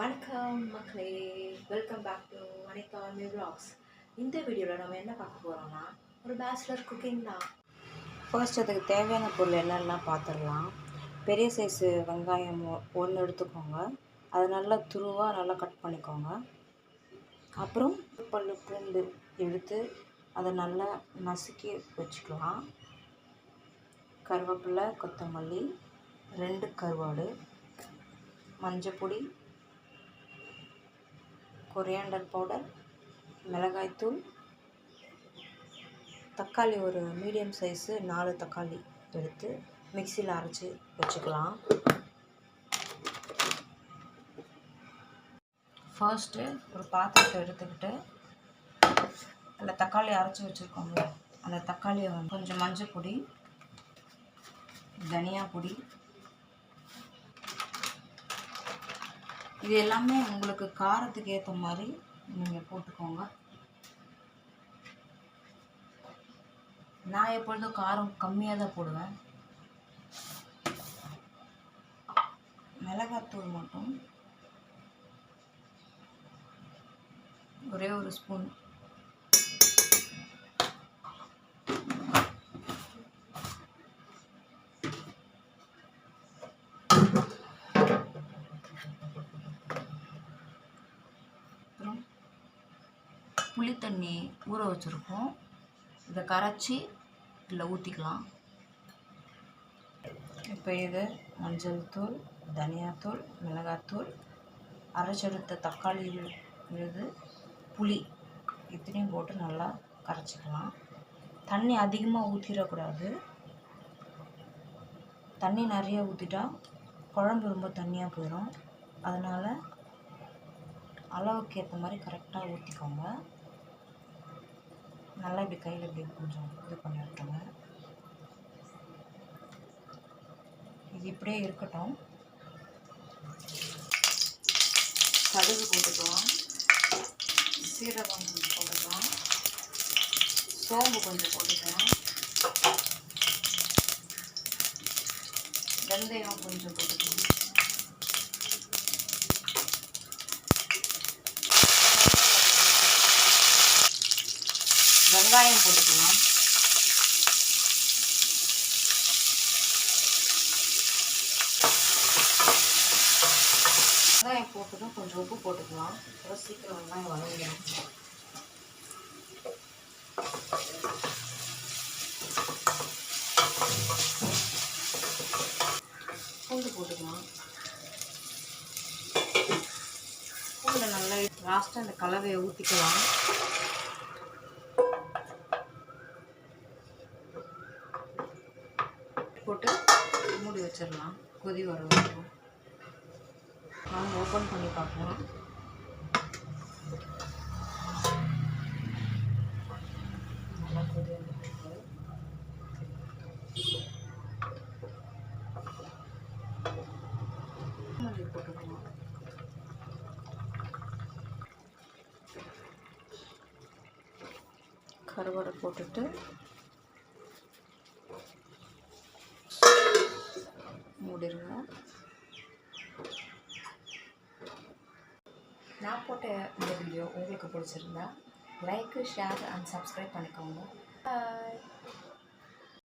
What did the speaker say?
வணக்கம் மக்களே. Welcome back to அனிதாமி vlogs. இந்த வீடியோவில் நம்ம என்ன பார்க்க போகிறோம்னா ஒரு பேச்சுலர் குக்கிங் தான். ஃபர்ஸ்ட் அதுக்கு தேவையான பொருள் என்னெல்லாம் பார்த்துடலாம். பெரிய சைஸு வெங்காயம் ஒன்று எடுத்துக்கோங்க. அதை நல்லா துருவாக நல்லா கட் பண்ணிக்கோங்க. அப்புறம் பல்லு பூண்டு எடுத்து அதை நல்லா நசுக்கி வச்சுக்கலாம். கருவேப்பிலை கொத்தமல்லி ரெண்டு கருவாடு மஞ்சப்பொடி கொரியாண்டர் பவுடர் மிளகாய்த்தூள் தக்காளி ஒரு மீடியம் சைஸு நாலு தக்காளி எடுத்து மிக்சியில் அரைச்சி வச்சுக்கலாம். ஃபர்ஸ்ட்டு ஒரு பாத்திரத்தை எடுத்துக்கிட்டு அதில் தக்காளி அரைச்சி வச்சுருக்கோம்ல அந்த தக்காளியை கொஞ்சம் மஞ்சள் பொடி தனியா பொடி இது எல்லாமே உங்களுக்கு காரத்துக்கு ஏற்ற மாதிரி நீங்கள் போட்டுக்கோங்க. நான் எப்பொழுதும் காரம் கம்மியாக தான் போடுவேன். மிளகாத்தூள் மட்டும். ஒரே ஒரு ஸ்பூன் புளி தண்ணி ஊற வச்சுருக்கோம். இதை கரைச்சி இதில் ஊற்றிக்கலாம். இப்போ இது மஞ்சள் தூள் தனியாத்தூள் மிளகாத்தூள் அரைச்செடுத்த தக்காளி விழுது புளி இத்தனையும் போட்டு நல்லா கரைச்சிக்கலாம். தண்ணி அதிகமாக ஊற்றிடக்கூடாது. தண்ணி நிறைய ஊற்றிட்டா குழம்பு ரொம்ப தண்ணியாக போயிடும். அதனால் அளவுக்கு ஏற்ற மாதிரி கரெக்டாக ஊற்றிக்கோங்க. நல்லா இப்படி கையில் இப்படி கொஞ்சம் இது பண்ணி விட்டுருங்க இது இப்படியே இருக்கட்டும். கடுகு போட்டுக்கலாம். சீரகம் கொஞ்சம் போட்டுக்கலாம். சோம்பு கொஞ்சம் போட்டுக்கலாம். வெந்தயம் கொஞ்சம் போட்டுக்கலாம். வெங்காயம் போட்டுக்கலாம். வெங்காயம் போட்டதும் கொஞ்சம் உப்பு போட்டுக்கலாம். அப்புறம் சீக்கிரம் வெங்காயம் வதங்கிடும் பூண்டு போட்டுக்கலாம். பூண்டு நல்லா லாஸ்ட்டாக அந்த கலவையை ஊற்றிக்கலாம் போட்டு மூடி வச்சிடலாம். கொதி வர வரைக்கும். வாங்க ஓப்பன் பண்ணி பார்க்கலாம் நல்லா கொதி வந்துருக்கு மல்லி போட்டுக்கலாம் கருவாடை போட்டுட்டு மூடிடுங்க நான் போட்ட இந்த வீடியோ உங்களுக்கு பிடிச்சிருந்தா லைக்கு ஷேர் அண்ட் சப்ஸ்கிரைப் பண்ணிக்கோங்க.